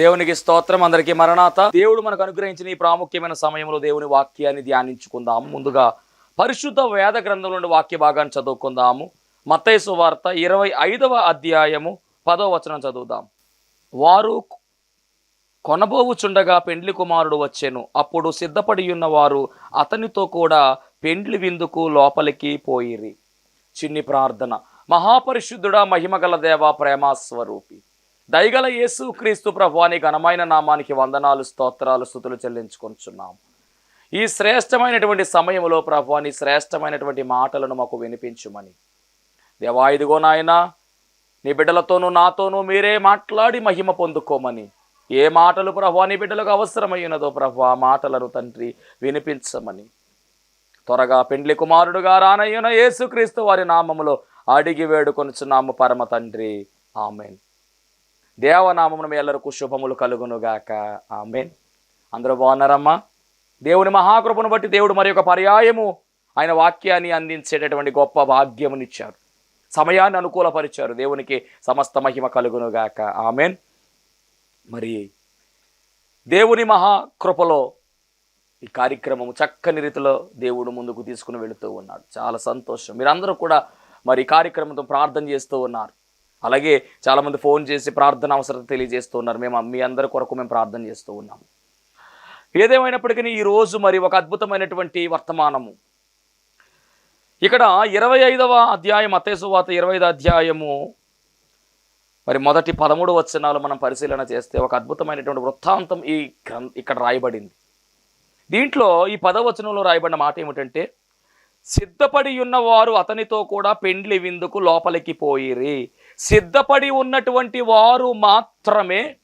దేవునికి స్తోత్రం. అందరికీ మరణాత. దేవుడు మనకు అనుగ్రహించిన ఈ ప్రాముఖ్యమైన సమయంలో దేవుని వాక్యాన్ని ధ్యానించుకుందాము. ముందుగా పరిశుద్ధ వేద గ్రంథం నుండి వాక్య భాగాన్ని చదువుకుందాము. మత్తైసు వార్త ఇరవై ఐదవ అధ్యాయము పదవ వచనం చదువుదాం. వారు కొనబోవుచుండగా పెండ్లి కుమారుడు వచ్చెను. అప్పుడు సిద్ధపడి ఉన్న వారు అతనితో కూడా పెండ్లి విందుకు లోపలికి పోయిరి. చిన్ని ప్రార్థన. మహాపరిశుద్ధుడా మహిమగల దేవ ప్రేమాస్వరూపి దయగల యేసు క్రీస్తు ప్రభువాని ఘనమైన నామానికి వందనాలు స్తోత్రాలు స్థుతులు చెల్లించుకొంచున్నాం. ఈ శ్రేష్టమైనటువంటి సమయంలో ప్రభువాని శ్రేష్టమైనటువంటి మాటలను మాకు వినిపించుమని. దేవా ఇదిగో నాయనా నీ బిడ్డలతోనూ నాతోనూ మీరే మాట్లాడి మహిమ పొందుకోమని. ఏ మాటలు ప్రభు నీ బిడ్డలకు అవసరమైనదో ప్రభు ఆ మాటలను తండ్రి వినిపించమని. త్వరగా పెండ్లి కుమారుడుగా రానయ్యున యేసుక్రీస్తు వారి నామములో అడిగి వేడుకొనుచున్నాము పరమ తండ్రి. ఆమెన్. దేవనామమును ఎల్లరకు శుభములు కలుగునుగాక. ఆమెన్. అందరూ బాగున్నారమ్మా? దేవుని మహాకృపను బట్టి దేవుడు మరి ఒక పర్యాయము ఆయన వాక్యాన్ని అందించేటటువంటి గొప్ప భాగ్యమునిచ్చారు. సమయాన్ని అనుకూలపరిచారు. దేవునికి సమస్త మహిమ కలుగునుగాక. ఆమెన్. మరి దేవుని మహాకృపలో ఈ కార్యక్రమము చక్కని రీతిలో దేవుడు ముందుకు తీసుకుని వెళుతూ ఉన్నాడు. చాలా సంతోషం. మీరందరూ కూడా మరి కార్యక్రమంతో ప్రార్థన చేస్తూ ఉన్నారు. అలాగే చాలామంది ఫోన్ చేసి ప్రార్థన అవసరం తెలియజేస్తున్నారు. మేము మీ అందరి కొరకు మేము ప్రార్థన చేస్తూ ఉన్నాము. ఏదేమైనప్పటికీ ఈ రోజు మరి ఒక అద్భుతమైనటువంటి వర్తమానము. ఇక్కడ ఇరవై ఐదవ అధ్యాయం అతేసువాత ఇరవై ఐదు అధ్యాయము మరి మొదటి పదమూడు వచనాలు మనం పరిశీలన చేస్తే ఒక అద్భుతమైనటువంటి వృత్తాంతం ఈ ఇక్కడ రాయబడింది. దీంట్లో ఈ పదవచనంలో రాయబడిన మాట ఏమిటంటే సిద్ధపడి ఉన్నవారు అతనితో కూడా పెండ్లి విందుకు లోపలికి పోయిరి. సిద్ధపడి ఉన్నటువంటి వారు మాత్రమే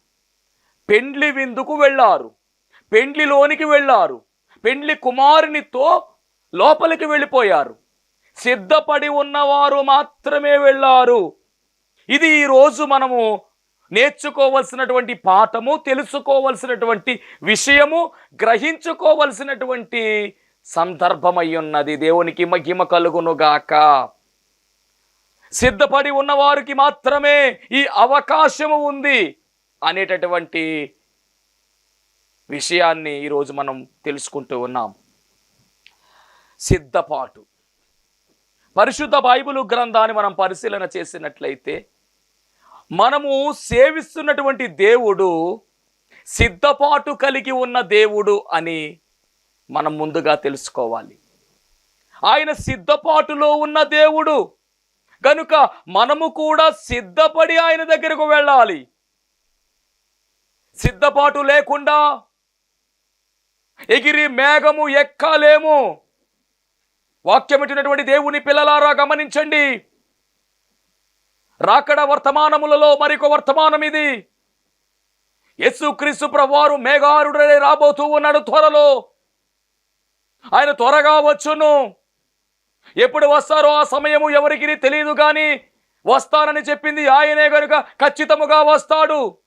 పెండ్లి విందుకు వెళ్ళారు. పెండ్లిలోనికి వెళ్ళారు. పెండ్లి కుమారునితో లోపలికి వెళ్ళిపోయారు. సిద్ధపడి ఉన్నవారు మాత్రమే వెళ్ళారు. ఇది ఈరోజు మనము నేర్చుకోవలసినటువంటి పాఠము తెలుసుకోవలసినటువంటి విషయము గ్రహించుకోవలసినటువంటి సందర్భమై ఉన్నది. దేవునికి మహిమ కలుగునుగాక. సిద్ధపడి ఉన్నవారికి మాత్రమే ఈ అవకాశము ఉంది అనేటటువంటి విషయాన్ని ఈరోజు మనం తెలుసుకుంటూ ఉన్నాం. సిద్ధపాటు. పరిశుద్ధ బైబిల్ గ్రంథాన్ని మనం పరిశీలన చేసినట్లయితే మనము సేవిస్తున్నటువంటి దేవుడు సిద్ధపాటు కలిగి ఉన్న దేవుడు అని మనం ముందుగా తెలుసుకోవాలి. ఆయన సిద్ధపాటులో ఉన్న దేవుడు. కనుక మనము కూడా సిద్ధపడి ఆయన దగ్గరకు వెళ్ళాలి. సిద్ధపాటు లేకుండా ఎగిరి మేఘము ఎక్కలేము. వాక్యమిటినటువంటి దేవుని పిల్లలారా గమనించండి. రాకడ వర్తమానములలో మరొక వర్తమానం ఇది. యేసుక్రీస్తు ప్రభువారు మేఘారుడై రాబోతూ ఉన్నాడు త్వరలో. ఆయన త్వరగా వచ్చును. ఎప్పుడు వస్తారో ఆ సమయము ఎవరికి తెలియదు కానీ వస్తానని చెప్పింది ఆయనే కనుక ఖచ్చితముగా వస్తాడు.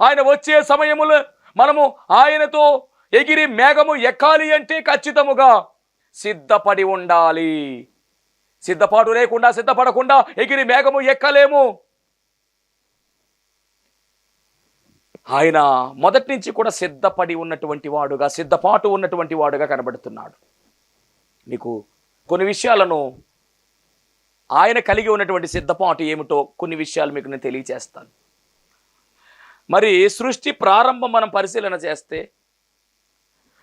ఆయన వచ్చే సమయములో మనము ఆయనతో ఎగిరి మేఘము ఎక్కాలి అంటే ఖచ్చితముగా సిద్ధపడి ఉండాలి. సిద్ధపాటు లేకుండా సిద్ధపడకుండా ఎగిరి మేఘము ఎక్కలేము. ఆయన మొదటి నుంచి కూడా సిద్ధపడి ఉన్నటువంటి వాడుగా సిద్ధపాటు ఉన్నటువంటి వాడుగా కనబడుతున్నాడు. నీకు కొన్ని విషయాలను ఆయన కలిగి ఉన్నటువంటి సిద్ధపాటు ఏమిటో కొన్ని విషయాలు మీకు నేను తెలియచేస్తాను. మరి సృష్టి ప్రారంభం మనం పరిశీలన చేస్తే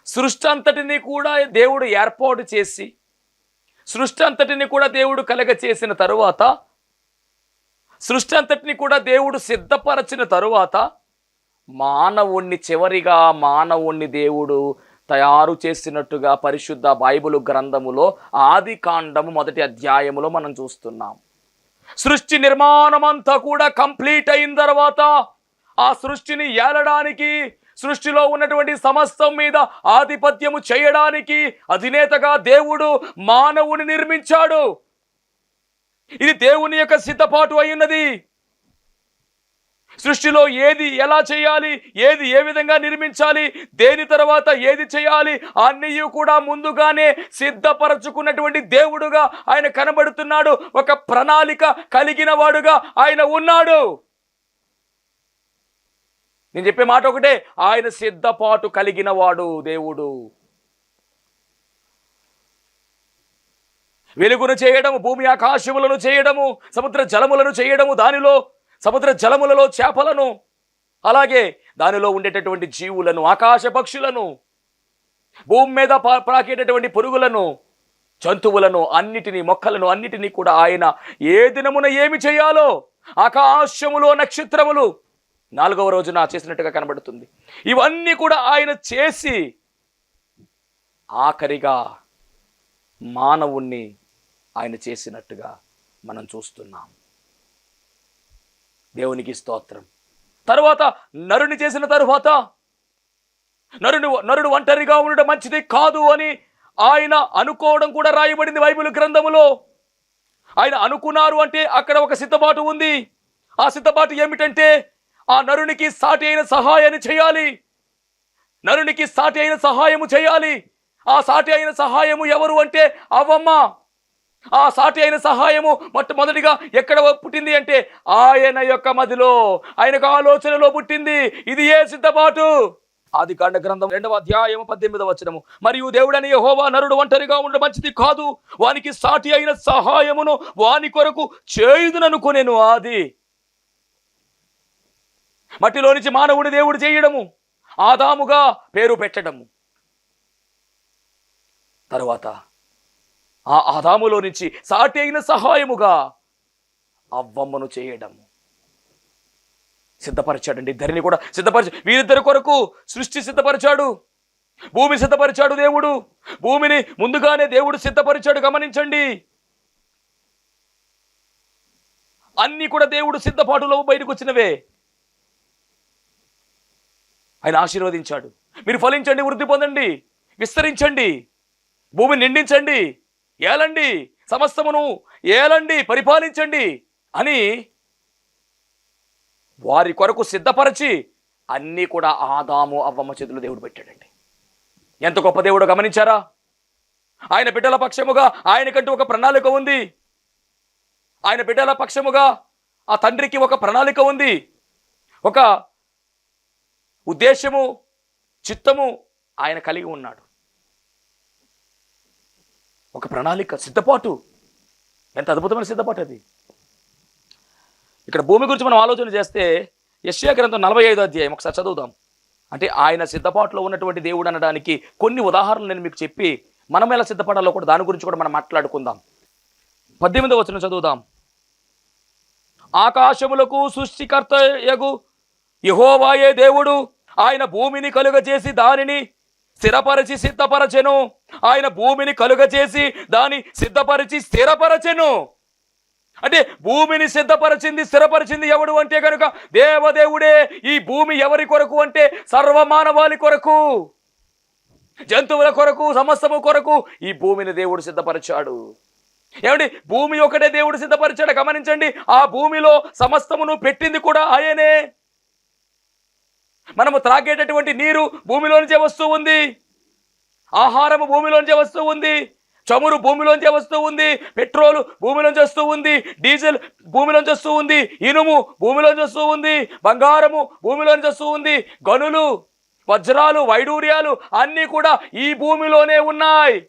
సృష్టి అంతటిని కూడా దేవుడు ఏర్పాటు చేసి సృష్టి అంతటిని కూడా దేవుడు కలగ చేసిన తరువాత సృష్టి అంతటిని కూడా దేవుడు సిద్ధపరచిన తరువాత మానవుణ్ణి చివరిగా మానవుణ్ణి దేవుడు తయారు చేసినట్టుగా పరిశుద్ధ బైబిల్ గ్రంథములో ఆది కాండము మొదటి అధ్యాయములో మనం చూస్తున్నాం. సృష్టి నిర్మాణం అంతా కూడా కంప్లీట్ అయిన తర్వాత ఆ సృష్టిని ఏలడానికి సృష్టిలో ఉన్నటువంటి సమస్తం మీద ఆధిపత్యము చేయడానికి అధినేతగా దేవుడు మానవుని నిర్మించాడు. ఇది దేవుని యొక్క సిద్ధపాటు అయినది సృష్టిలో ఏది ఎలా చేయాలి ఏది ఏ విధంగా నిర్మించాలి దేని తర్వాత ఏది చేయాలి అన్నీ కూడా ముందుగానే సిద్ధపరచుకున్నటువంటి దేవుడుగా ఆయన కనబడుతున్నాడు. ఒక ప్రణాళిక కలిగిన వాడుగా ఆయన ఉన్నాడు. నేను చెప్పే మాట ఒకటే ఆయన సిద్ధపాటు కలిగిన వాడు దేవుడు. వెలుగును చేయడము భూమి ఆకాశములను చేయడము సముద్ర జలములను చేయడము దానిలో సముద్ర జలములలో చేపలను అలాగే దానిలో ఉండేటటువంటి జీవులను ఆకాశ పక్షులను భూమి మీద ప్రాకేటటువంటి పురుగులను జంతువులను అన్నిటినీ మొక్కలను అన్నిటినీ కూడా ఆయన ఏ దినమున ఏమి చేయాలో ఆకాశములో నక్షత్రములు నాలుగవ రోజున చేసినట్టుగా కనబడుతుంది. ఇవన్నీ కూడా ఆయన చేసి ఆఖరిగా మానవుణ్ణి ఆయన చేసినట్టుగా మనం చూస్తున్నాం. దేవునికి స్తోత్రం. తరువాత నరుని చేసిన తరువాత నరుని నరుడు ఒంటరిగా ఉండడం మంచిది కాదు అని ఆయన అనుకోవడం కూడా రాయబడింది బైబిల్ గ్రంథములో. ఆయన అనుకున్నారు అంటే అక్కడ ఒక సిద్ధపాటు ఉంది. ఆ సిద్ధపాటు ఏమిటంటే ఆ నరునికి సాటి అయిన సహాయాన్ని చేయాలి. నరునికి సాటి అయిన సహాయము చేయాలి. ఆ సాటి అయిన సహాయము ఎవరు అంటే అవ్వమ్మ ఆ సాటి అయిన సహాయము మొట్టమొదటిగా ఎక్కడ పుట్టింది అంటే ఆయన యొక్క మదిలో. ఆయనకు ఆలోచనలో పుట్టింది. ఇది ఏ సిద్ధపాటు? ఆది కాండ గ్రంథం రెండవ అధ్యాయము పద్దెనిమిదవ వచనము. మరియు దేవుడని యహోవా నరుడు ఒంటరిగా ఉండ మంచిది కాదు. వానికి సాటి అయిన సహాయమును వాని కొరకు చేయుదుననుకునేను ఆది. మట్టిలో నుంచి మానవుడు దేవుడు చేయడము ఆదాముగా పేరు పెట్టడము. తరువాత ఆ ఆదాములో నుంచి సాటి అయిన సహాయముగా అవ్వమ్మను చేయడము. సిద్ధపరిచాడండి. ఇద్దరిని కూడా సిద్ధపరిచ వీరిద్దరి కొరకు సృష్టి సిద్ధపరిచాడు. భూమి సిద్ధపరిచాడు దేవుడు. భూమిని ముందుగానే దేవుడు సిద్ధపరిచాడు. గమనించండి. అన్నీ కూడా దేవుడు సిద్ధపాటులో బయటకు వచ్చినవే. ఆయన ఆశీర్వదించాడు. మీరు ఫలించండి వృద్ధి పొందండి. విస్తరించండి. భూమిని నిండించండి. ఏలండి సమస్తమును ఏలండి పరిపాలించండి అని వారి కొరకు సిద్ధపరచి అన్నీ కూడా ఆదాము అవ్వమ్మ చేతులు దేవుడు పెట్టాడండి. ఎంత గొప్ప దేవుడు గమనించారా? ఆయన బిడ్డల పక్షముగా ఆయనకంటూ ఒక ప్రణాళిక ఉంది. ఆయన బిడ్డల పక్షముగా ఆ తండ్రికి ఒక ప్రణాళిక ఉంది. ఒక ఉద్దేశము చిత్తము ఆయన కలిగి ఉన్నాడు. ఒక ప్రణాళిక సిద్ధపాటు. ఎంత అద్భుతమైన సిద్ధపాటు అది. ఇక్కడ భూమి గురించి మనం ఆలోచన చేస్తే యశ్యా గ్రంథం నలభై ఐదో అధ్యాయం ఒకసారి చదువుదాం. అంటే ఆయన సిద్ధపాటులో ఉన్నటువంటి దేవుడు అనడానికి కొన్ని ఉదాహరణలు నేను మీకు చెప్పి మనం ఎలా సిద్ధపడాలో కూడా దాని గురించి కూడా మనం మాట్లాడుకుందాం. పద్దెనిమిది వచ్చిన చదువుదాం. ఆకాశములకు సృష్టికర్త యగు యహోవాయే దేవుడు ఆయన భూమిని కలుగజేసి దానిని స్థిరపరచి సిద్ధపరచెను. ఆయన భూమిని కలుగజేసి దాని సిద్ధపరిచి స్థిరపరచెను. అంటే భూమిని సిద్ధపరిచింది స్థిరపరిచింది ఎవడు అంటే కనుక దేవదేవుడే. ఈ భూమి ఎవరి కొరకు అంటే సర్వమానవాళి కొరకు జంతువుల కొరకు సమస్తము కొరకు ఈ భూమిని దేవుడు సిద్ధపరిచాడు. ఏమండి? భూమి ఒకటే దేవుడు సిద్ధపరిచాడు. గమనించండి ఆ భూమిలో సమస్తమును పెట్టింది కూడా ఆయనే. మనము త్రాగేటటువంటి నీరు భూమిలోంచే వస్తూ ఉంది. ఆహారము భూమిలోంచే వస్తూ ఉంది. చమురు భూమిలోంచే వస్తూ ఉంది. పెట్రోల్ భూమిలోంచి వస్తూ ఉంది. డీజిల్ భూమిలోంచి వస్తూ ఉంది. ఇనుము భూమిలోంచి వస్తూ ఉంది. బంగారము భూమిలోంచి వస్తూ ఉంది. గనులు వజ్రాలు వైడూర్యాలు అన్నీ కూడా ఈ భూమిలోనే ఉన్నాయి.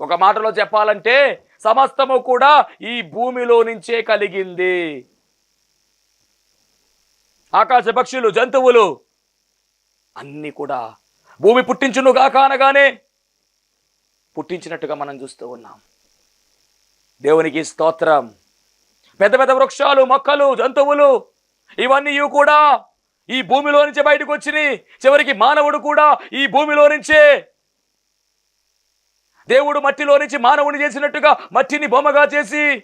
ఒక మాటలో చెప్పాలంటే సమస్తము కూడా ఈ భూమిలో నుంచే కలిగింది. ఆకాశ పక్షులు జంతువులు అన్నీ కూడా భూమి పుట్టించునుగాక అనగానే పుట్టించినట్టుగా మనం చూస్తూ ఉన్నాం. దేవునికి స్తోత్రం. పెద్ద పెద్ద వృక్షాలు మొక్కలు జంతువులు ఇవన్నీ కూడా ఈ భూమిలో నుంచే బయటకు వచ్చినాయి చివరికి మానవుడు కూడా ఈ భూమిలో నుంచే దేవుడు మట్టిలో నుంచి మానవుని చేసినట్టుగా మట్టిని బొమ్మగా చేసి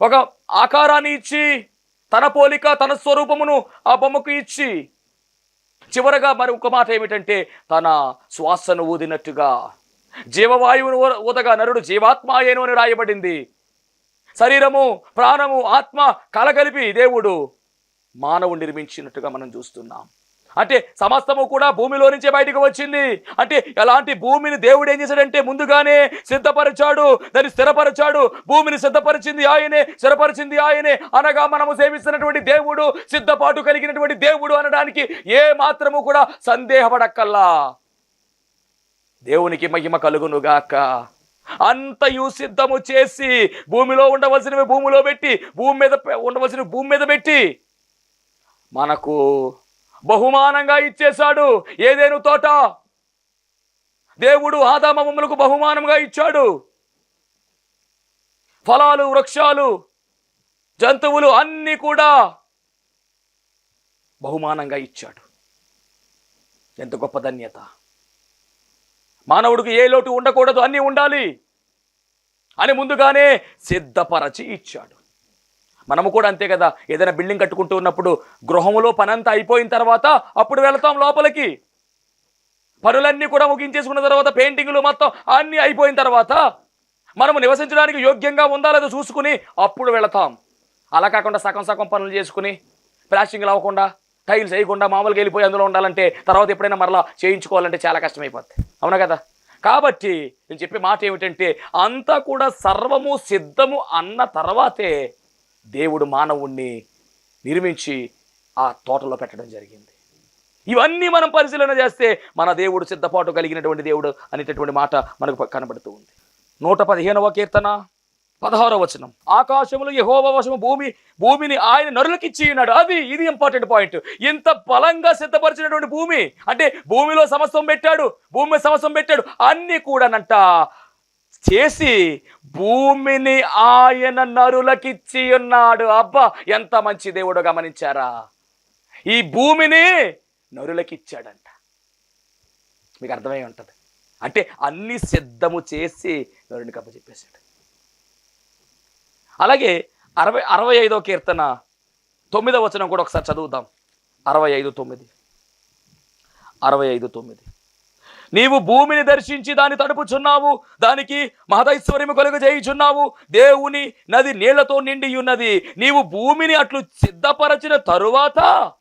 ఒక ఆకారాన్ని ఇచ్చి తన పోలిక తన స్వరూపమును ఆ బొమ్మకు ఇచ్చి. చివరగా మరి ఒక మాట ఏమిటంటే తన శ్వాసను ఊదినట్టుగా. జీవవాయువును ఊదగా నరుడు జీవాత్మాయేను అని రాయబడింది. శరీరము ప్రాణము ఆత్మ కలగలిపి దేవుడు మానవుడు నిర్మించినట్టుగా మనం చూస్తున్నాం. అంటే సమస్తము కూడా భూమిలో నుంచే బయటకు వచ్చింది. అంటే ఎలాంటి భూమిని దేవుడు ఏం చేశాడంటే ముందుగానే సిద్ధపరిచాడు. దాన్ని స్థిరపరిచాడు. భూమిని సిద్ధపరిచింది ఆయనే స్థిరపరిచింది ఆయనే. అనగా మనము సేవిస్తున్నటువంటి దేవుడు సిద్ధపాటు కలిగినటువంటి దేవుడు అనడానికి ఏ మాత్రము కూడా సందేహపడక్కల్లా. దేవునికి మహిమ కలుగునుగాక. అంతయు సిద్ధము చేసి భూమిలో ఉండవలసినవి భూమిలో పెట్టి భూమి మీద పె- ఉండవలసినవి భూమి మీద పెట్టి మనకు బహుమానంగా ఇచ్చేశాడు. ఏదేను తోట? దేవుడు ఆదామములకు బహుమానంగా ఇచ్చాడు. ఫలాలు వృక్షాలు జంతువులు అన్నీ కూడా బహుమానంగా ఇచ్చాడు. ఎంత గొప్ప ధన్యత. మానవుడికి ఏ లోటు ఉండకూడదు అన్నీ ఉండాలి అని ముందుగానే సిద్ధపరచి ఇచ్చాడు. మనము కూడా అంతే కదా. ఏదైనా బిల్డింగ్ కట్టుకుంటూ ఉన్నప్పుడు గృహంలో పనంతా అయిపోయిన తర్వాత అప్పుడు వెళతాం లోపలికి. పనులన్నీ కూడా ముగించేసుకున్న తర్వాత పెయింటింగ్లు మొత్తం అన్నీ అయిపోయిన తర్వాత మనము నివసించడానికి యోగ్యంగా ఉందా లేదో చూసుకుని అప్పుడు వెళతాం. అలా కాకుండా సగం సగం పనులు చేసుకుని ప్లాస్టింగ్లు అవ్వకుండా టైల్స్ వేయకుండా మామూలుగా వెళ్ళిపోయి అందులో ఉండాలంటే తర్వాత ఎప్పుడైనా మరలా చేయించుకోవాలంటే చాలా కష్టమైపోద్ది. అవునా కదా? కాబట్టి నేను చెప్పే మాట ఏమిటంటే అంతా కూడా సర్వము సిద్ధము అన్న తర్వాతే దేవుడు మానవుణ్ణి నిర్మించి ఆ తోటలో పెట్టడం జరిగింది. ఇవన్నీ మనం పరిశీలన చేస్తే మన దేవుడు సిద్ధపాటు కలిగినటువంటి దేవుడు అనేటటువంటి మాట మనకు కనబడుతూ ఉంది. నూట పదిహేనవ కీర్తన పదహారవ వచనం. ఆకాశములు యహోవ వశము భూమి భూమిని ఆయన నరులకిచ్చి ఉన్నాడు. అది ఇది ఇంపార్టెంట్ పాయింట్ ఇంత బలంగా సిద్ధపరిచినటువంటి భూమి అంటే భూమిలో సమస్తం పెట్టాడు భూమి సమస్తం పెట్టాడు అన్ని కూడానంట చేసి భూమిని ఆయన నరులకిచ్చి ఉన్నాడు. అబ్బా ఎంత మంచి దేవుడు గమనించారా? ఈ భూమిని నరులకిచ్చాడంట. మీకు అర్థమై ఉంటుంది. అంటే అన్ని సిద్ధము చేసి నరుని కప్ప చెప్పేశాడు. అలాగే అరవై అరవై ఐదో కీర్తన తొమ్మిదో వచనం కూడా ఒకసారి చదువుదాం. అరవై ఐదు తొమ్మిది. అరవై ఐదు తొమ్మిది. నీవు భూమిని దర్శించి దాన్ని తడుపుచున్నావు. దానికి మహదైశ్వర్యము కలుగు చేయుచున్నావు. దేవుని నది నీళ్ళతో నిండి ఉన్నది నీవు భూమిని అట్లు సిద్ధపరచిన తరువాత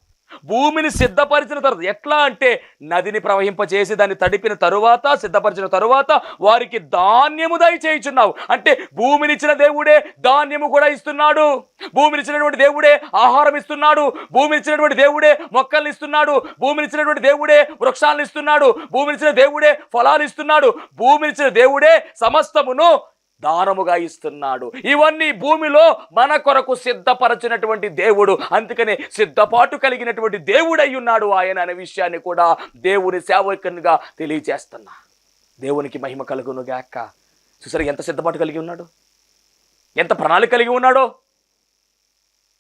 భూమిని సిద్ధపరిచిన తర్వాత ఎట్లా అంటే నదిని ప్రవహింపచేసి దాన్ని తడిపిన తరువాత సిద్ధపరిచిన తరువాత వారికి ధాన్యము దయచేయుచున్నావు. అంటే భూమినిచ్చిన దేవుడే ధాన్యము కూడా ఇస్తున్నాడు. భూమినిచ్చినటువంటి దేవుడే ఆహారం ఇస్తున్నాడు. భూమినిచ్చినటువంటి దేవుడే మొక్కల్ని ఇస్తున్నాడు. భూమినిచ్చినటువంటి దేవుడే వృక్షాలను ఇస్తున్నాడు. భూమినిచ్చిన దేవుడే ఫలాలు ఇస్తున్నాడు. భూమినిచ్చిన దేవుడే సమస్తమును దానముగా ఇస్తున్నాడు. ఇవన్నీ భూమిలో మన కొరకు సిద్ధపరచినటువంటి దేవుడు అందుకనే సిద్ధపాటు కలిగినటువంటి దేవుడై ఉన్నాడు ఆయన అనే విషయాన్ని కూడా దేవుని సేవకునిగా తెలియజేస్తున్నా దేవునికి మహిమ కలుగును గాక. చూసారు ఎంత సిద్ధపాటు కలిగి ఉన్నాడు? ఎంత ప్రణాళిక కలిగి ఉన్నాడో?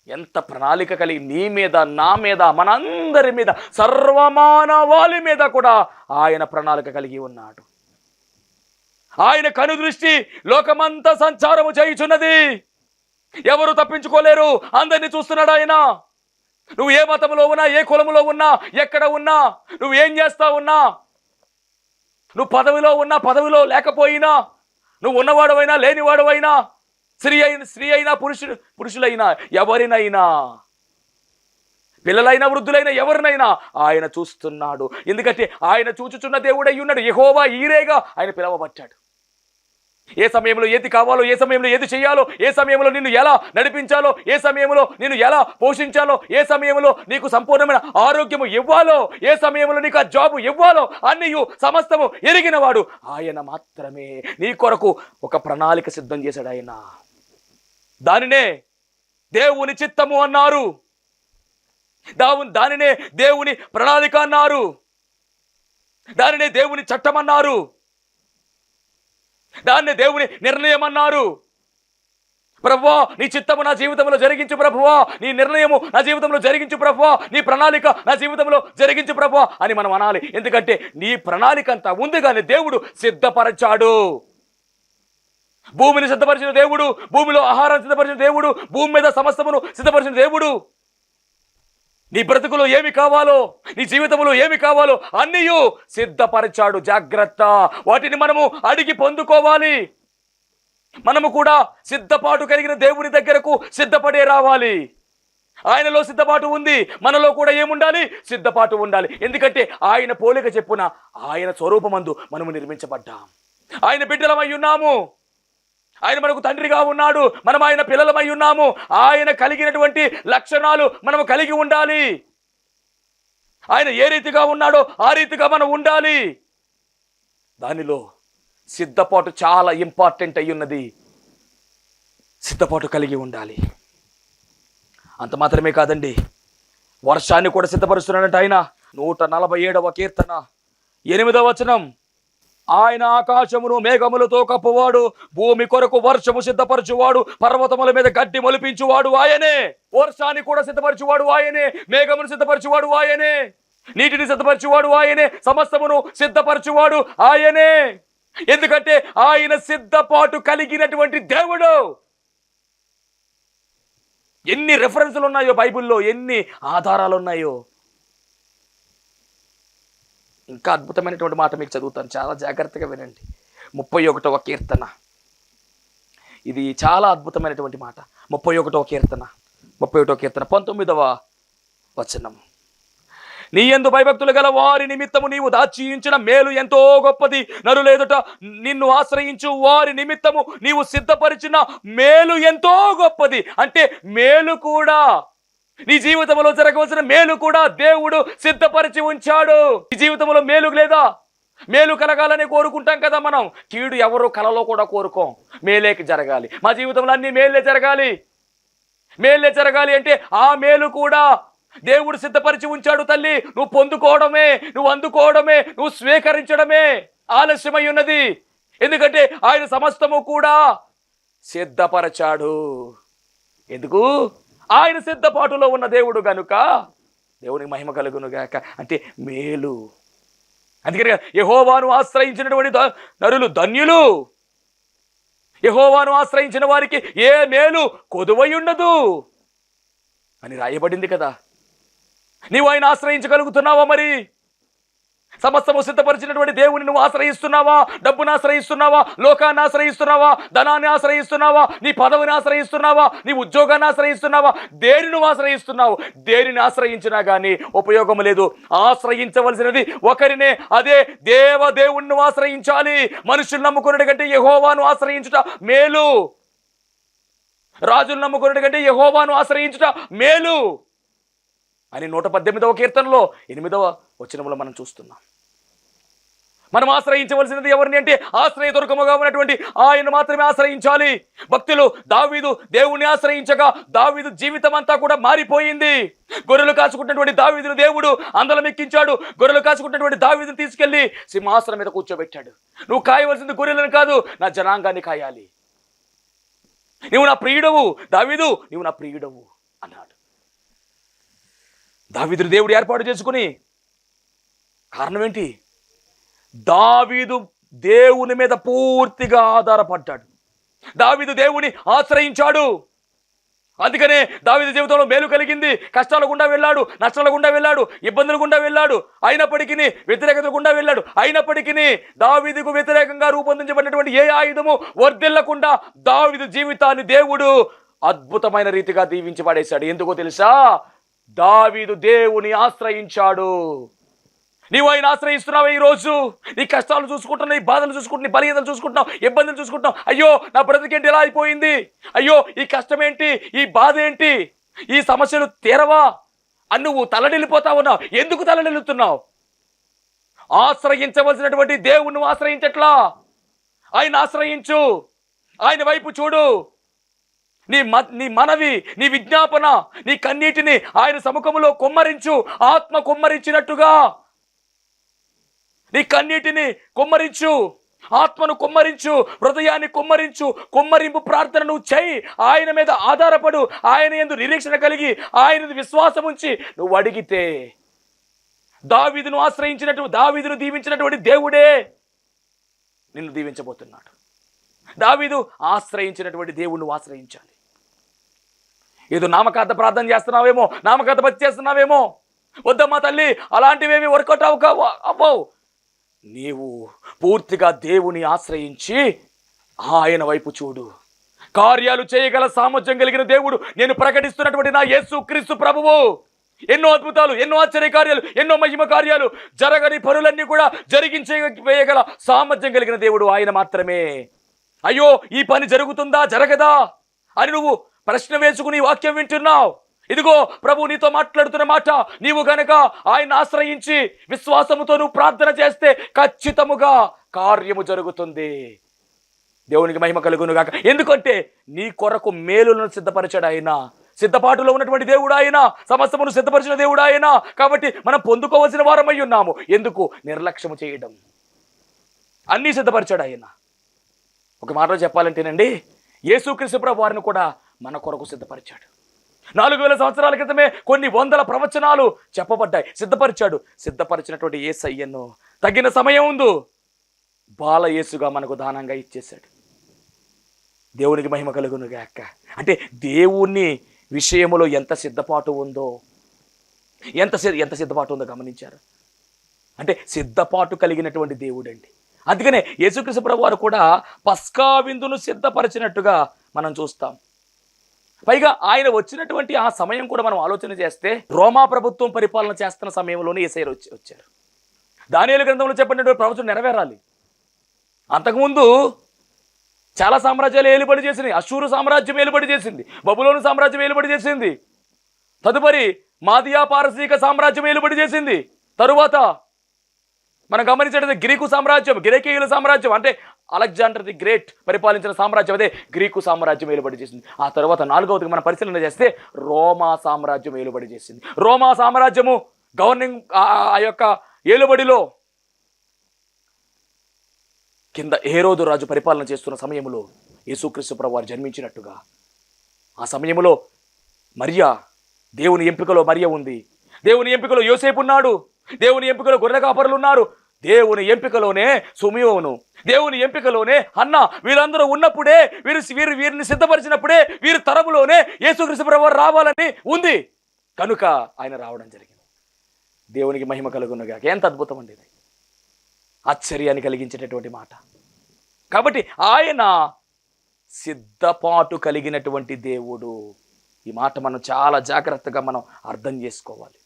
ఎంత ప్రణాళిక కలిగి నీ మీద నా మీద మనందరి మీద సర్వమానవాళి మీద కూడా ఆయన ప్రణాళిక కలిగి ఉన్నాడు. ఆయన కనుదృష్టి లోకమంతా సంచారము చేయుచున్నది. ఎవరు తప్పించుకోలేరు. అందరినీ చూస్తున్నాడు ఆయన. నువ్వు ఏ మతంలో ఉన్నా ఏ కులములో ఉన్నా ఎక్కడ ఉన్నా నువ్వు ఏం చేస్తా ఉన్నా నువ్వు పదవిలో ఉన్నా పదవిలో లేకపోయినా నువ్వు ఉన్నవాడవైనా లేనివాడవైనా స్త్రీ అయిన స్త్రీ అయినా పురుషుడు పురుషులైనా ఎవరినైనా పిల్లలైన వృద్ధులైనా ఎవరినైనా ఆయన చూస్తున్నాడు. ఎందుకంటే ఆయన చూచుచున్న దేవుడై ఉన్నాడు. యహోవా ఈరేగా ఆయన పిలవబట్టాడు ఏ సమయంలో ఏది కావాలో ఏ సమయంలో ఏది చేయాలో ఏ సమయంలో నిన్ను ఎలా నడిపించాలో ఏ సమయంలో నిన్ను ఎలా పోషించాలో ఏ సమయంలో నీకు సంపూర్ణమైన ఆరోగ్యము ఇవ్వాలో ఏ సమయంలో నీకు ఆ జాబు ఇవ్వాలో అన్నయు సమస్తము ఎరిగినవాడు. ఆయన మాత్రమే నీ కొరకు ఒక ప్రణాళిక సిద్ధం చేశాడు ఆయన. దానినే దేవుని చిత్తము అన్నారు. దావు దానినే దేవుని ప్రణాళిక అన్నారు. దానినే దేవుని చట్టం అన్నారు. దాన్ని దేవుని నిర్ణయం అన్నారు ప్రభువా నీ చిత్తము నా జీవితంలో జరిగించు ప్రభువా. నీ నిర్ణయము నా జీవితంలో జరిగించు ప్రభువా. నీ ప్రణాళిక నా జీవితంలో జరిగించు ప్రభువా అని మనం అనాలి. ఎందుకంటే నీ ప్రణాళిక అంతా ఉంది కానీ దేవుడు సిద్ధపరచాడు. భూమిని సిద్ధపరిచిన దేవుడు భూమిలో ఆహారం సిద్ధపరిచిన దేవుడు భూమి మీద సమస్తమును సిద్ధపరిచిన దేవుడు. నీ బ్రతుకులో ఏమి కావాలో నీ జీవితంలో ఏమి కావాలో అన్నీయు సిద్ధపరిచాడు. జాగ్రత్త. వాటిని మనము అడిగి పొందుకోవాలి. మనము కూడా సిద్ధపాటు కలిగిన దేవుని దగ్గరకు సిద్ధపడే రావాలి. ఆయనలో సిద్ధపాటు ఉంది మనలో కూడా ఏముండాలి? సిద్ధపాటు ఉండాలి. ఎందుకంటే ఆయన పోలిక చెప్పున ఆయన స్వరూపమందు మనము నిర్మించబడ్డాం. ఆయన బిడ్డలమై ఉన్నాము. ఆయన మనకు తండ్రిగా ఉన్నాడు. మనం ఆయన పిల్లలమై ఉన్నాము. ఆయన కలిగినటువంటి లక్షణాలు మనము కలిగి ఉండాలి. ఆయన ఏ రీతిగా ఉన్నాడో ఆ రీతిగా మనం ఉండాలి. దానిలో సిద్ధపాటు చాలా ఇంపార్టెంట్ అయి ఉన్నది. సిద్ధపాటు కలిగి ఉండాలి. అంత మాత్రమే కాదండి. వర్షాన్ని కూడా సిద్ధపరుస్తున్నాడంట ఆయన. నూట నలభై ఏడవ కీర్తన. ఎనిమిదవ వచనం. ఆయన ఆకాశమును మేఘములతో కప్పువాడు భూమి కొరకు వర్షము సిద్ధపరచువాడు పర్వతముల మీద గడ్డి మొలిపించువాడు ఆయనే. వర్షాన్ని కూడా సిద్ధపరచువాడు ఆయనే మేఘమును సిద్ధపరచువాడు ఆయనే నీటిని సిద్ధపరచువాడు ఆయనే సమస్తమును సిద్ధపరచువాడు ఆయనే. ఎందుకంటే ఆయన సిద్ధపాటు కలిగినటువంటి దేవుడు. ఎన్ని రెఫరెన్సులు ఉన్నాయో బైబిల్లో ఎన్ని ఆధారాలు ఉన్నాయో. ఇంకా అద్భుతమైనటువంటి మాట మీకు చదువుతాను. చాలా జాగ్రత్తగా వినండి. ముప్పై ఒకటవ కీర్తన. ఇది చాలా అద్భుతమైనటువంటి మాట. ముప్పై ఒకటవ కీర్తన. ముప్పై ఒకటవ కీర్తన. పంతొమ్మిదవ వచనం. నీ ఎందు భయభక్తులు గల వారి నిమిత్తము నీవు దాచియించిన మేలు ఎంతో గొప్పది. నరులేదుట నిన్ను ఆశ్రయించు వారి నిమిత్తము నీవు సిద్ధపరిచిన మేలు ఎంతో గొప్పది. అంటే మేలు కూడా నీ జీవితంలో జరగవలసిన మేలు కూడా దేవుడు సిద్ధపరిచి ఉంచాడు. నీ జీవితంలో మేలు లేదా? మేలు కలగాలని కోరుకుంటాం కదా మనం. కీడు ఎవరు కలలో కూడా కోరుకోం. మేలేకి జరగాలి. మా జీవితంలో అన్ని మేలే జరగాలి. మేలే జరగాలి అంటే ఆ మేలు కూడా దేవుడు సిద్ధపరిచి ఉంచాడు తల్లి. నువ్వు పొందుకోవడమే నువ్వు అందుకోవడమే నువ్వు స్వీకరించడమే ఆలస్యమై ఉన్నది. ఎందుకంటే ఆయన సమస్తము కూడా సిద్ధపరచాడు. ఎందుకు? ఆయన సిద్ధపాటులో ఉన్న దేవుడు గనుక దేవునికి మహిమ కలుగును గాక. అంటే మేలు. అందుకని యహోవాను ఆశ్రయించినటువంటి నరులు ధన్యులు. యహోవాను ఆశ్రయించిన వారికి ఏ మేలు కొదువై ఉండదు అని రాయబడింది కదా. నీవు ఆయన ఆశ్రయించగలుగుతున్నావా మరి? సమస్తము సిద్ధపరిచినటువంటి దేవుని నువ్వు ఆశ్రయిస్తున్నావా? డబ్బును ఆశ్రయిస్తున్నావా? లోకాన్ని ఆశ్రయిస్తున్నావా? ధనాన్ని ఆశ్రయిస్తున్నావా? నీ పదవిని ఆశ్రయిస్తున్నావా? నీ ఉద్యోగాన్ని ఆశ్రయిస్తున్నావా? దేని నువ్వు ఆశ్రయిస్తున్నావు? దేనిని ఆశ్రయించినా కానీ ఉపయోగం లేదు. ఆశ్రయించవలసినది ఒకరినే అదే దేవ దేవుణ్ణి నువ్వు ఆశ్రయించాలి. మనుషులు నమ్ముకున్నట్టు కంటే యహోవాను ఆశ్రయించుట మేలు. రాజులు నమ్ముకున్నట్టు కంటే యహోవాను ఆశ్రయించుట మేలు. అని నూట పద్దెనిమిదవ కీర్తనలో ఎనిమిదవ వచనంలో మనం చూస్తున్నాం. మనం ఆశ్రయించవలసినది ఎవరిని అంటే ఆశ్రయ దుర్గముగా ఉన్నటువంటి ఆయన మాత్రమే ఆశ్రయించాలి. భక్తులు దావీదు దేవుణ్ణి ఆశ్రయించగా దావీదు జీవితం అంతా కూడా మారిపోయింది. గొర్రెలు కాచుకుంటున్నటువంటి దావీదును దేవుడు అందలం ఎక్కించాడు గొర్రెలు కాచుకుంటున్నటువంటి దావీదును తీసుకెళ్ళి సింహాసనం మీద కూర్చోబెట్టాడు. నువ్వు కాయవలసింది గొర్రెలను కాదు నా జనాంగాన్ని కాయాలి. నువ్వు నా ప్రియుడవు దావీదు నువ్వు నా ప్రియుడవు అన్నాడు. దావీదును దేవుడు ఏర్పాటు చేసుకుని కారణం ఏంటి? దావీదు దేవుని మీద పూర్తిగా ఆధారపడ్డాడు. దావీదు దేవుని ఆశ్రయించాడు. అందుకనే దావీదు జీవితంలో మేలు కలిగింది. కష్టాల గుండా వెళ్ళాడు నష్టాల గుండా వెళ్ళాడు ఇబ్బందుల గుండా వెళ్ళాడు. అయినప్పటికీ వ్యతిరేకత గుండా వెళ్ళాడు. అయినప్పటికీ దావీదుకు వ్యతిరేకంగా రూపొందించబడినటువంటి ఏ ఆయుధము వర్దిల్లకుండా దావీదు జీవితాన్ని దేవుడు అద్భుతమైన రీతిగా దీవించబడేశాడు ఎందుకో తెలుసా? దావీదు దేవుని ఆశ్రయించాడు. నీవు ఆయన ఆశ్రయిస్తున్నావు ఈ రోజు? నీ కష్టాలు చూసుకుంటున్నావు నీ బాధలు చూసుకుంటున్నావు నీ బలహీనతలు చూసుకుంటున్నావు ఇబ్బందులు చూసుకుంటున్నావు. అయ్యో నా బ్రతికేంటి ఎలా అయిపోయింది? అయ్యో ఈ కష్టం ఏంటి? ఈ బాధ ఏంటి? ఈ సమస్యలు తీరవా? అని నువ్వు తలడిల్లిపోతా ఉన్నావు. ఎందుకు తలడిల్లుతున్నావు? ఆశ్రయించవలసినటువంటి దేవుణ్ణి ఆశ్రయించట్లా? ఆయన ఆశ్రయించు. ఆయన వైపు చూడు. నీ మ నీ మనవి నీ విజ్ఞాపన నీ కన్నీటిని ఆయన సముఖములో కుమ్మరించు. ఆత్మ కుమ్మరించినట్టుగా. నీ కన్నీటిని కుమ్మరించు. ఆత్మను కుమ్మరించు. హృదయాన్ని కుమ్మరించు. కుమ్మరింపు ప్రార్థన నువ్వు చేయి. ఆయన మీద ఆధారపడు. ఆయన ఎందు నిరీక్షణ కలిగి ఆయన విశ్వాసం ఉంచి నువ్వు అడిగితే దావీదును ఆశ్రయించినట్టు దావీదును దీవించినటువంటి దేవుడే నిన్ను దీవించబోతున్నాడు. దావీదు ఆశ్రయించినటువంటి దేవుణ్ణి ఆశ్రయించాలి. ఏదో నామకార్థ ప్రార్థన చేస్తున్నావేమో నామకార్థ పత్తి చేస్తున్నావేమో. వద్దమ్మా తల్లి అలాంటివేమి వర్కౌట్ అవ్వక అవ్వవు. నీవు పూర్తిగా దేవుని ఆశ్రయించి ఆయన వైపు చూడు. కార్యాలు చేయగల సామర్థ్యం కలిగిన దేవుడు నేను ప్రకటిస్తున్నటువంటి నా యేసు క్రీస్తు ప్రభువు. ఎన్నో అద్భుతాలు ఎన్నో ఆశ్చర్య కార్యాలు ఎన్నో మహిమ కార్యాలు జరగని పనులన్నీ కూడా జరిగించే వేయగల సామర్థ్యం కలిగిన దేవుడు ఆయన మాత్రమే. అయ్యో ఈ పని జరుగుతుందా జరగదా అని నువ్వు ప్రశ్న వేసుకుని వాక్యం వింటున్నావు. ఇదిగో ప్రభు నీతో మాట్లాడుతున్న మాట నీవు గనక ఆయన ఆశ్రయించి విశ్వాసముతో నువ్వు ప్రార్థన చేస్తే ఖచ్చితముగా కార్యము జరుగుతుంది. దేవునికి మహిమ కలుగును గాక ఎందుకంటే నీ కొరకు మేలులను సిద్ధపరిచాడు ఆయన. సిద్ధపాటులో ఉన్నటువంటి దేవుడు ఆయన సమస్తమును సిద్ధపరిచిన దేవుడు ఆయన. కాబట్టి మనం పొందుకోవలసిన వారమై ఉన్నాము. ఎందుకు? నిర్లక్ష్యము చేయడం. అన్నీ సిద్ధపరిచాడు ఆయన. ఒక మాటలో చెప్పాలంటేనండి యేసుక్రీస్తు ప్రభు వారిని కూడా మన కొరకు సిద్ధపరిచాడు. నాలుగు వేల సంవత్సరాల క్రితమే కొన్ని వందల ప్రవచనాలు చెప్పబడ్డాయి. సిద్ధపరిచాడు. సిద్ధపరిచినటువంటి ఏసయ్యను తగిన సమయం ఉందో. బాలయేసుగా మనకు దానంగా ఇచ్చేశాడు. దేవునికి మహిమ కలుగును గాక. అంటే దేవుని విషయంలో ఎంత సిద్ధపాటు ఉందో ఎంత ఎంత సిద్ధపాటు ఉందో గమనించారు. అంటే సిద్ధపాటు కలిగినటువంటి దేవుడండి. అందుకనే యేసుకృష్ణ వారు కూడా పస్కా విందును సిద్ధపరిచినట్టుగా మనం చూస్తాం. పైగా ఆయన వచ్చినటువంటి ఆ సమయం కూడా మనం ఆలోచన చేస్తే రోమా ప్రభుత్వం పరిపాలన చేస్తున్న సమయంలోనే ఏసైరు వచ్చి వచ్చారు. దానియలు గ్రంథంలో చెప్పినటువంటి ప్రవచనం నెరవేరాలి. అంతకుముందు చాలా సామ్రాజ్యాలు ఏలుబడి చేసినాయి అశూరు సామ్రాజ్యం ఏలుబడి చేసింది. బబులోను సామ్రాజ్యం ఏలుబడి చేసింది. తదుపరి మాదియా పారసీక సామ్రాజ్యం ఏలుబడి చేసింది. తరువాత మనం గమనించేటది గ్రీకు సామ్రాజ్యం గ్రేకీయుల సామ్రాజ్యం. అంటే అలెగ్జాండర్ ది గ్రేట్ పరిపాలించిన సామ్రాజ్యం అదే గ్రీకు సామ్రాజ్యం ఏలుబడి చేసింది. ఆ తర్వాత నాలుగవది మనం పరిశీలన చేస్తే రోమా సామ్రాజ్యం ఏలుబడి చేసింది. రోమా సామ్రాజ్యము గవర్నింగ్ ఆ యొక్క ఏలుబడిలో కింద ఏరోదు రాజు పరిపాలన చేస్తున్న సమయంలో యేసుక్రీస్తు ప్రభువారు జన్మించినట్టుగా ఆ సమయంలో మరియా దేవుని ఎంపికలో మరియ ఉంది. దేవుని ఎంపికలో యోసేపు ఉన్నాడు. దేవుని ఎంపికలో గొర్రె కాపరులు ఉన్నారు. దేవుని ఎంపికలోనే సుమియోను దేవుని ఎంపికలోనే అన్న వీరందరూ ఉన్నప్పుడే వీరు వీరు వీరిని సిద్ధపరిచినప్పుడే వీరి తరములోనే యేసుకృష్ణ ప్రభు రావాలని ఉంది. కనుక ఆయన రావడం జరిగింది. దేవునికి మహిమ కలుగునుగా ఎంత అద్భుతం అండి ఇది. ఆశ్చర్యాన్ని కలిగించేటటువంటి మాట. కాబట్టి ఆయన సిద్ధపాటు కలిగినటువంటి దేవుడు. ఈ మాట మనం చాలా జాగ్రత్తగా మనం అర్థం చేసుకోవాలి.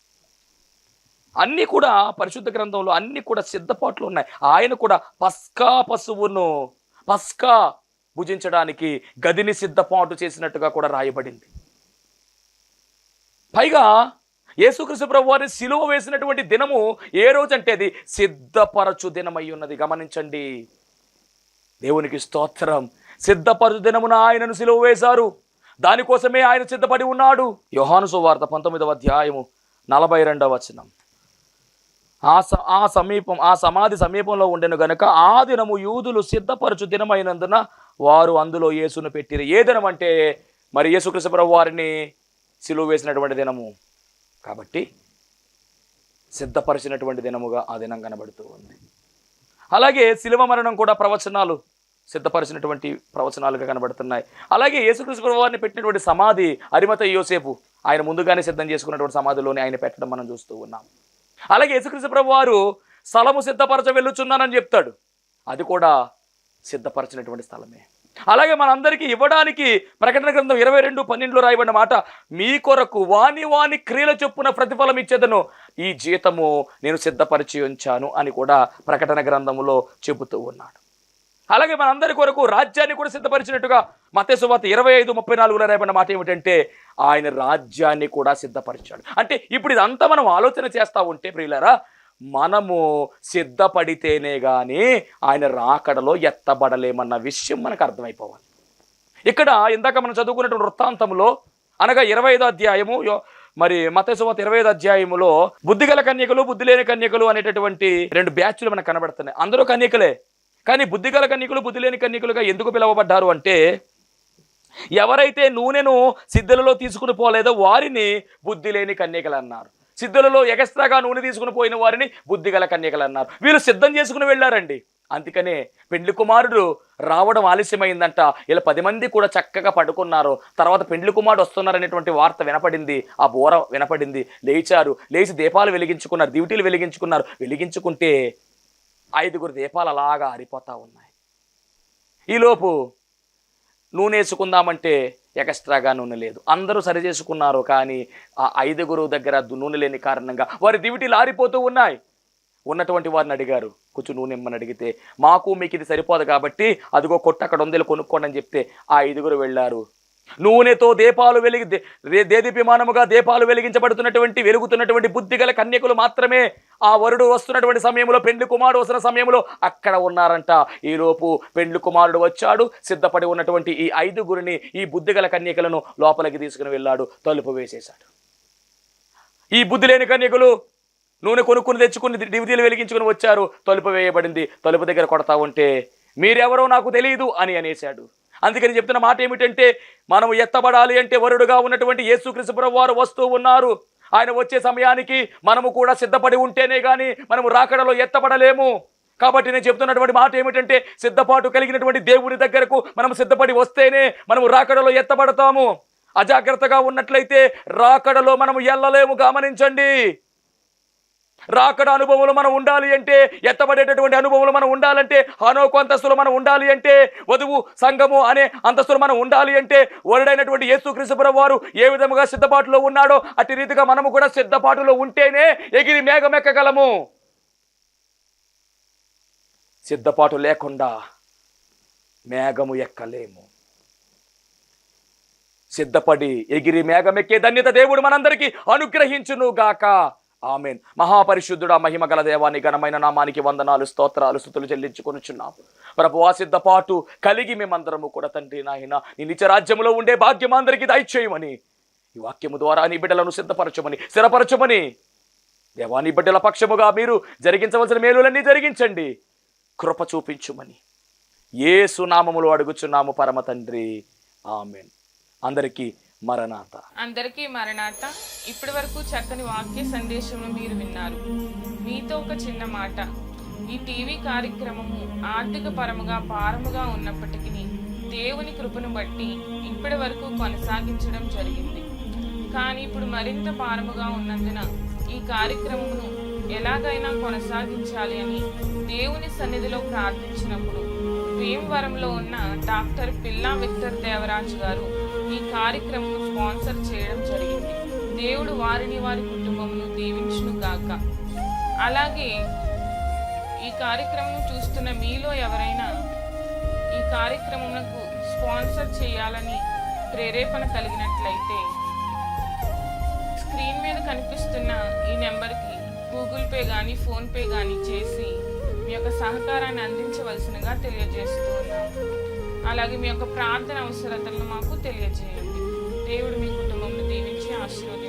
అన్నీ కూడా పరిశుద్ధ గ్రంథంలో అన్నీ కూడా సిద్ధపాట్లు ఉన్నాయి. ఆయన కూడా పస్కా పశువును పస్కా భుజించడానికి గదిని సిద్ధపాటు చేసినట్టుగా కూడా రాయబడింది. పైగా యేసుకృష్ణ ప్రభు వారి సిలువ వేసినటువంటి దినము ఏ రోజు అంటే అది సిద్ధపరచు దినమై ఉన్నది. గమనించండి. దేవునికి స్తోత్రం. సిద్ధపరచు దినమున ఆయనను సిలువ వేశారు. దానికోసమే ఆయన సిద్ధపడి ఉన్నాడు. యోహాను సువార్త పంతొమ్మిదవ అధ్యాయము నలభై రెండవ వచనం. ఆ స ఆ సమీపం ఆ సమాధి సమీపంలో ఉండెను గనుక ఆ దినము యూదులు సిద్ధపరచు దినమైనందున వారు అందులో యేసును పెట్టిరు. ఏ దినం అంటే మరి యేసుక్రీస్తు వారిని సిలువ వేసినటువంటి దినము. కాబట్టి సిద్ధపరిచినటువంటి దినముగా ఆ దినం కనబడుతూ ఉంది. అలాగే శిలువ మరణం కూడా ప్రవచనాలు సిద్ధపరిచినటువంటి ప్రవచనాలుగా కనబడుతున్నాయి. అలాగే యేసుకృష్ణ ప్రభు వారిని పెట్టినటువంటి సమాధి అరిమత యోసేపు ఆయన ముందుగానే సిద్ధం చేసుకున్నటువంటి సమాధిలోనే ఆయన పెట్టడం మనం చూస్తూ ఉన్నాం. అలాగే యేసుక్రీస్తు ప్రభు వారు స్థలము సిద్ధపరచ వెళ్ళుచున్నానని చెప్తాడు. అది కూడా సిద్ధపరచినటువంటి స్థలమే. అలాగే మనందరికీ ఇవ్వడానికి ప్రకటన గ్రంథం ఇరవై రెండు పన్నెండులో రాయబడిన మాట మీ కొరకు వాని వాని క్రియల చొప్పున ప్రతిఫలం ఇచ్చేదను ఈ జీతము నేను సిద్ధపరిచి ఉంచాను అని కూడా ప్రకటన గ్రంథంలో చెబుతూ ఉన్నాడు. అలాగే మనందరి కొరకు రాజ్యాన్ని కూడా సిద్ధపరిచినట్టుగా మతేసువాత ఇరవై ఐదు ముప్పై నాలుగులో రాయబడిన మాట ఏమిటంటే ఆయన రాజ్యాన్ని కూడా సిద్ధపరిచాడు. అంటే ఇప్పుడు ఇదంతా మనం ఆలోచన చేస్తూ ఉంటే ప్రియులరా మనము సిద్ధపడితేనే కానీ ఆయన రాకడలో ఎత్తబడలేమన్న విషయం మనకు అర్థమైపోవాలి. ఇక్కడ ఇందాక మనం చదువుకున్నటువంటి వృత్తాంతంలో అనగా ఇరవై ఐదో అధ్యాయము మరి మతేశ్వత ఇరవై ఐదు అధ్యాయములో బుద్ధిగల కన్యకలు బుద్ధి లేని కన్యకలు అనేటటువంటి రెండు బ్యాచ్లు మనకు కనబడుతున్నాయి. అందరూ కన్యకలే. కానీ బుద్ధిగల కన్యకులు బుద్ధి లేని కన్యకులుగా ఎందుకు పిలువబడ్డారు అంటే ఎవరైతే నూనెను సిద్ధులలో తీసుకుని పోలేదో వారిని బుద్ధి లేని కన్యకలు అన్నారు. సిద్ధులలో ఎగస్ట్రాగా నూనె తీసుకుని పోయిన వారిని బుద్ధిగల కన్యకలు అన్నారు. వీళ్ళు సిద్ధం చేసుకుని వెళ్ళారండి. అందుకనే పెండ్లి కుమారుడు రావడం ఆలస్యమైందంట. ఇలా పది మంది కూడా చక్కగా పడుకున్నారు. తర్వాత పెండ్లి కుమారుడు వస్తున్నారనేటువంటి వార్త వినపడింది. ఆ బోర వినపడింది. లేచారు. లేచి దీపాలు వెలిగించుకున్నారు. దివిటీలు వెలిగించుకున్నారు. వెలిగించుకుంటే ఐదుగురు దీపాలు అలాగా ఆరిపోతా ఉన్నాయి. ఈలోపు నూనె వేసుకుందామంటే ఎక్స్ట్రాగా నూనె లేదు. అందరూ సరి చేసుకున్నారు కానీ ఆ ఐదుగురు దగ్గర నూనె లేని కారణంగా వారి దివిటీలు ఆరిపోతూ ఉన్నాయి. ఉన్నటువంటి వారిని అడిగారు కొంచెం నూనె ఇమ్మని అడిగితే మాకు మీకు ఇది సరిపోదు కాబట్టి అదిగో కొట్టు అక్కడ ఉందేలు కొనుక్కోండి అని చెప్తే ఆ ఐదుగురు వెళ్ళారు. నూనెతో దీపాలు వెలిగి దే- దేదీప్యమానముగా దీపాలు వెలిగించబడుతున్నటువంటి వెలుగుతున్నటువంటి బుద్ధిగల కన్యకులు మాత్రమే ఆ వరుడు వస్తున్నటువంటి సమయంలో పెండ్లి కుమారుడు వస్తున్న సమయంలో అక్కడ ఉన్నారంట. ఈలోపు పెండ్లి కుమారుడు వచ్చాడు సిద్ధపడి ఉన్నటువంటి ఈ ఐదుగురిని ఈ బుద్ధిగల కన్యకలను లోపలికి తీసుకుని వెళ్ళాడు తలుపు వేసేశాడు. ఈ బుద్ధి లేని కన్యకులు నూనె కొనుక్కుని తెచ్చుకుని దివిటీలు వెలిగించుకుని వచ్చారు తలుపు వేయబడింది తలుపు దగ్గర కొడతా ఉంటే మీరెవరో నాకు తెలియదు అని అనేశాడు. అందుకని చెప్తున్న మాట ఏమిటంటే మనం ఎత్తబడాలి అంటే వరుడుగా ఉన్నటువంటి యేసుకృష్ణపురం వారు వస్తూ ఉన్నారు. ఆయన వచ్చే సమయానికి మనము కూడా సిద్ధపడి ఉంటేనే కానీ మనము రాకడలో ఎత్తబడలేము. కాబట్టి నేను చెప్తున్నటువంటి మాట ఏమిటంటే సిద్ధపాటు కలిగినటువంటి దేవుని దగ్గరకు మనం సిద్ధపడి వస్తేనే మనము రాకడలో ఎత్తబడతాము. అజాగ్రత్తగా ఉన్నట్లయితే రాకడలో మనము ఎల్లలేము. గమనించండి. రాకడ అనుభవంలో మనం ఉండాలి అంటే ఎత్తబడేటటువంటి అనుభవంలో మనం ఉండాలంటే అనోకు అంతస్తులో మనం ఉండాలి అంటే వధువు సంఘము అనే అంతస్తులో మనం ఉండాలి అంటే వరుడైనటువంటి యేసుక్రీస్తు వారు ఏ విధముగా సిద్ధపాటులో ఉన్నాడో అట్టి రీతిగా మనము కూడా సిద్ధపాటులో ఉంటేనే ఎగిరి మేఘమెక్కగలము సిద్ధపాటు లేకుండా మేఘము ఎక్కలేము. సిద్ధపడి ఎగిరి మేఘమెక్కే ధన్యత దేవుడు మనందరికీ అనుగ్రహించును గాక ఆమెన్. మహాపరిశుద్ధుడ మహిమ గల దేవాన్ని ఘనమైన నామానికి వందనాలు స్తోత్రాలు స్థుతులు చెల్లించుకొనుచున్నాం ప్రభువా సిద్ధపాటు కలిగి మేమందరము కూడా తండ్రి నాయన నీ నిత్య రాజ్యములో ఉండే భాగ్యం అందరికీ దయచేయమని. ఈ వాక్యము ద్వారా నీ బిడ్డలను సిద్ధపరచమని స్థిరపరచమని. దేవాని బిడ్డల పక్షముగా మీరు జరిగించవలసిన మేలులన్నీ జరిగించండి. కృప చూపించుమని. ఏ సునామములు అడుగుచున్నాము పరమ తండ్రి. ఆమెన్. అందరికీ మరణాత. అందరికీ మరణాత. ఇప్పటి వరకు చక్కని వాక్య సందేశం మీరు విన్నారు. మీతో ఒక చిన్న మాట. ఈ టీవీ కార్యక్రమము ఆర్థిక పరముగా భారముగా ఉన్నప్పటికీ దేవుని కృపను బట్టి ఇప్పటి వరకు కొనసాగించడం జరిగింది. కానీ ఇప్పుడు మరింత భారముగా ఉన్నందున ఈ కార్యక్రమమును ఎలాగైనా కొనసాగించాలి అని దేవుని సన్నిధిలో ప్రార్థించినప్పుడు భీమవరంలో ఉన్న డాక్టర్ పిల్లా విక్టర్ దేవరాజు గారు ఈ కార్యక్రమం స్పాన్సర్ చేయడం జరిగింది. దేవుడు వారిని వారి కుటుంబమును దీవించును గాక. అలాగే ఈ కార్యక్రమం చూస్తున్న మీలో ఎవరైనా ఈ కార్యక్రమంకు స్పాన్సర్ చేయాలని ప్రేరేపణ కలిగినట్లయితే స్క్రీన్ మీద కనిపిస్తున్న ఈ నెంబర్కి గూగుల్ పే కానీ ఫోన్పే కానీ చేసి మీ యొక్క సహకారాన్ని అందించవలసినగా తెలియజేస్తూ ఉన్నాము అలాగే మీ యొక్క ప్రార్థన అవసరతలను మాకు తెలియజేయండి. దేవుడు మీ కుటుంబంలో దీవించి ఆశీర్వదించి